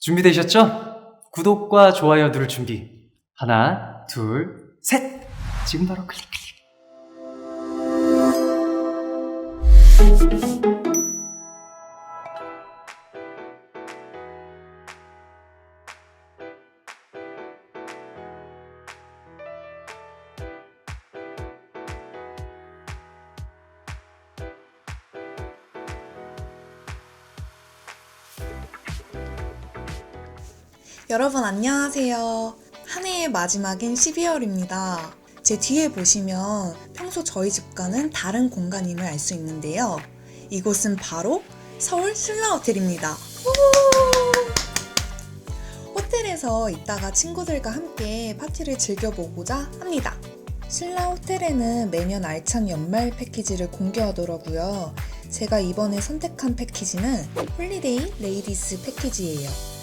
준비되셨죠? 구독과 좋아요 누를 준비. 하나, 둘, 셋! 지금 바로 클릭, 클릭. 여러분 안녕하세요. 한 해의 마지막인 12월입니다. 제 뒤에 보시면 평소 저희 집과는 다른 공간임을 알 수 있는데요. 이곳은 바로 서울 신라 호텔입니다. 우! 호텔에서 이따가 친구들과 함께 파티를 즐겨보고자 합니다. 신라 호텔에는 매년 알찬 연말 패키지를 공개하더라고요. 제가 이번에 선택한 패키지는 홀리데이 레이디스 패키지예요.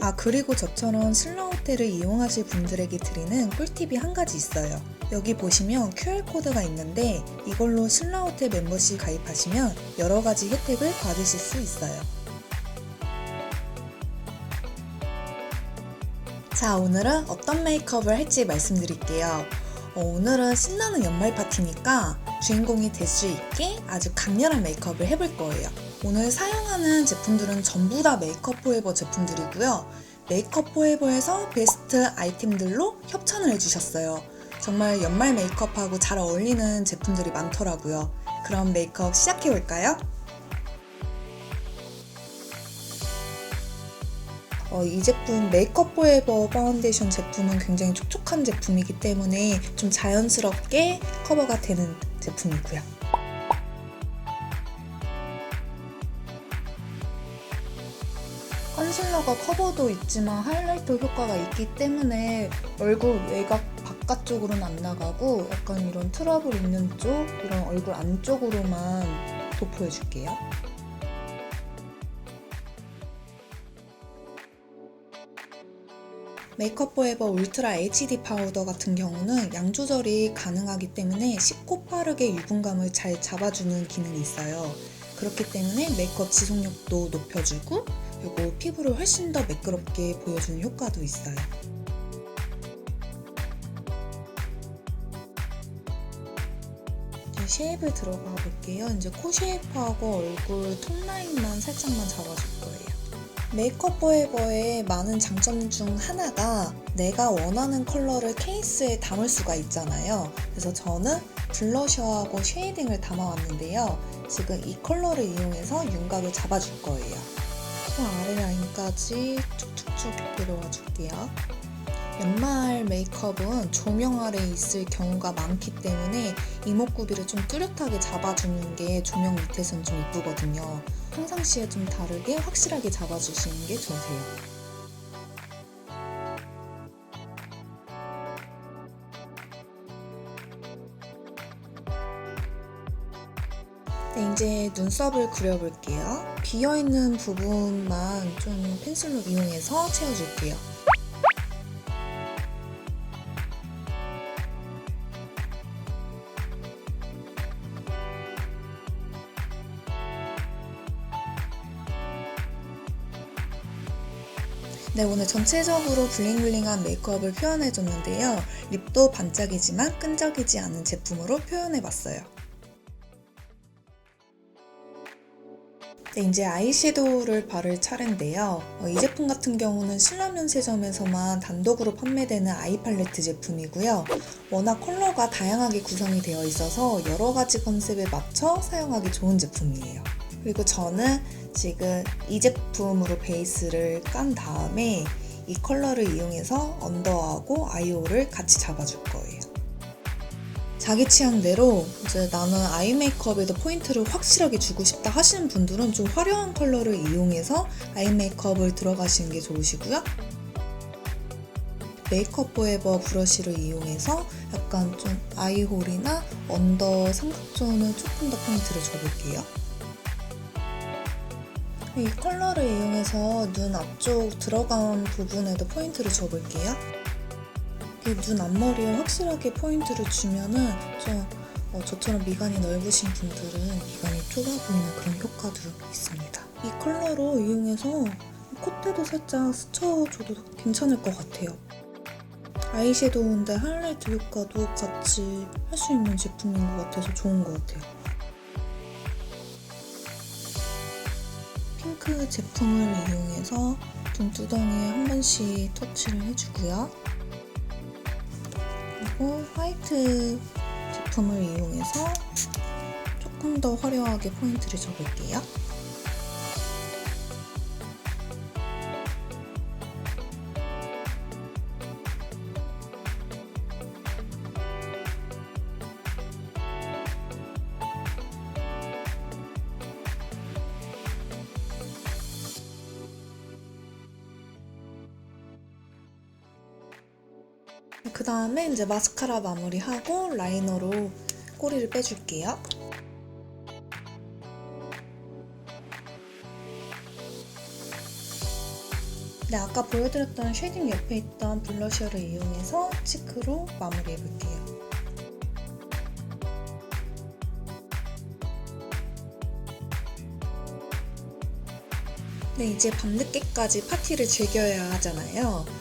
아, 그리고 저처럼 신라 호텔을 이용하실 분들에게 드리는 꿀팁이 한 가지 있어요. 여기 보시면 QR코드가 있는데 이걸로 신라 호텔 멤버십 가입하시면 여러 가지 혜택을 받으실 수 있어요. 자, 오늘은 어떤 메이크업을 할지 말씀드릴게요. 어, 오늘은 신나는 연말 파티니까 주인공이 될 수 있게 아주 강렬한 메이크업을 해볼 거예요. 오늘 사용하는 제품들은 전부 다 메이크업 포에버 제품들이고요. 메이크업 포에버에서 베스트 아이템들로 협찬을 해주셨어요. 정말 연말 메이크업하고 잘 어울리는 제품들이 많더라고요. 그럼 메이크업 시작해볼까요? 어, 이 제품 메이크업 포에버 파운데이션 제품은 굉장히 촉촉한 제품이기 때문에 좀 자연스럽게 커버가 되는 제품이고요. 컨실러가 커버도 있지만 하이라이터 효과가 있기 때문에 얼굴 외곽 바깥쪽으로는 안 나가고 약간 이런 트러블 있는 쪽, 이런 얼굴 안쪽으로만 도포해줄게요. 메이크업 포에버 울트라 HD 파우더 같은 경우는 양 조절이 가능하기 때문에 쉽고 빠르게 유분감을 잘 잡아주는 기능이 있어요. 그렇기 때문에 메이크업 지속력도 높여주고 그리고 피부를 훨씬 더 매끄럽게 보여주는 효과도 있어요. 이제 쉐입을 들어가 볼게요. 이제 코 쉐입하고 얼굴 톤 라인만 살짝만 잡아줄 거예요. 메이크업 포에버의 많은 장점 중 하나가 내가 원하는 컬러를 케이스에 담을 수가 있잖아요. 그래서 저는 블러셔하고 쉐이딩을 담아왔는데요. 지금 이 컬러를 이용해서 윤곽을 잡아줄 거예요. 코 아래 라인까지 툭툭툭 내려와 줄게요. 연말 메이크업은 조명 아래 있을 경우가 많기 때문에 이목구비를 좀 뚜렷하게 잡아주는 게 조명 밑에선 좀 이쁘거든요. 평상시에 좀 다르게 확실하게 잡아주시는 게 좋으세요. 이제 눈썹을 그려볼게요. 비어있는 부분만 좀 펜슬로 이용해서 채워줄게요. 네, 오늘 전체적으로 블링블링한 메이크업을 표현해줬는데요. 립도 반짝이지만 끈적이지 않은 제품으로 표현해봤어요. 네, 이제 아이섀도우를 바를 차례인데요. 어, 이 제품 같은 경우는 신라면세점에서만 단독으로 판매되는 아이 팔레트 제품이고요. 워낙 컬러가 다양하게 구성이 되어 있어서 여러 가지 컨셉에 맞춰 사용하기 좋은 제품이에요. 그리고 저는 지금 이 제품으로 베이스를 깐 다음에 이 컬러를 이용해서 언더하고 아이홀을 같이 잡아줄 거예요. 자기 취향대로 이제 나는 아이 메이크업에도 포인트를 확실하게 주고 싶다 하시는 분들은 좀 화려한 컬러를 이용해서 아이 메이크업을 들어가시는 게 좋으시고요. 메이크업 포에버 브러쉬를 이용해서 약간 좀 아이홀이나 언더 삼각존을 조금 더 포인트를 줘볼게요. 이 컬러를 이용해서 눈 앞쪽 들어간 부분에도 포인트를 줘볼게요. 이 눈 앞머리에 확실하게 포인트를 주면은 좀 어, 저처럼 미간이 넓으신 분들은 미간이 좁아 보이는 그런 효과도 있습니다. 이 컬러로 이용해서 콧대도 살짝 스쳐줘도 괜찮을 것 같아요. 아이섀도우인데 하이라이트 효과도 같이 할 수 있는 제품인 것 같아서 좋은 것 같아요. 핑크 제품을 이용해서 눈두덩이에 한 번씩 터치를 해주고요. 그리고 화이트 제품을 이용해서 조금 더 화려하게 포인트를 줘볼게요. 그 다음에 이제 마스카라 마무리하고 라이너로 꼬리를 빼줄게요. 네, 아까 보여드렸던 쉐딩 옆에 있던 블러셔를 이용해서 치크로 마무리해볼게요. 네, 이제 밤늦게까지 파티를 즐겨야 하잖아요.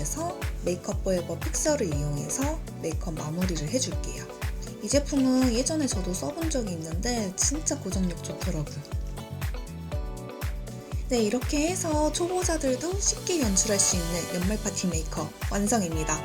어, 그래서 메이크업 포에버 픽서를 이용해서 메이크업 마무리를 해줄게요. 이 제품은 예전에 저도 써본 적이 있는데 진짜 고정력 좋더라고요. 네, 이렇게 해서 초보자들도 쉽게 연출할 수 있는 연말 파티 메이크업 완성입니다.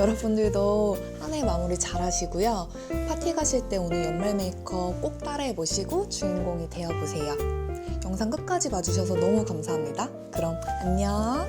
여러분들도 한 해 마무리 잘 하시고요. 파티 가실 때 오늘 연말 메이크업 꼭 따라해 보시고 주인공이 되어 보세요. 영상 끝까지 봐주셔서 너무 감사합니다. 그럼 안녕!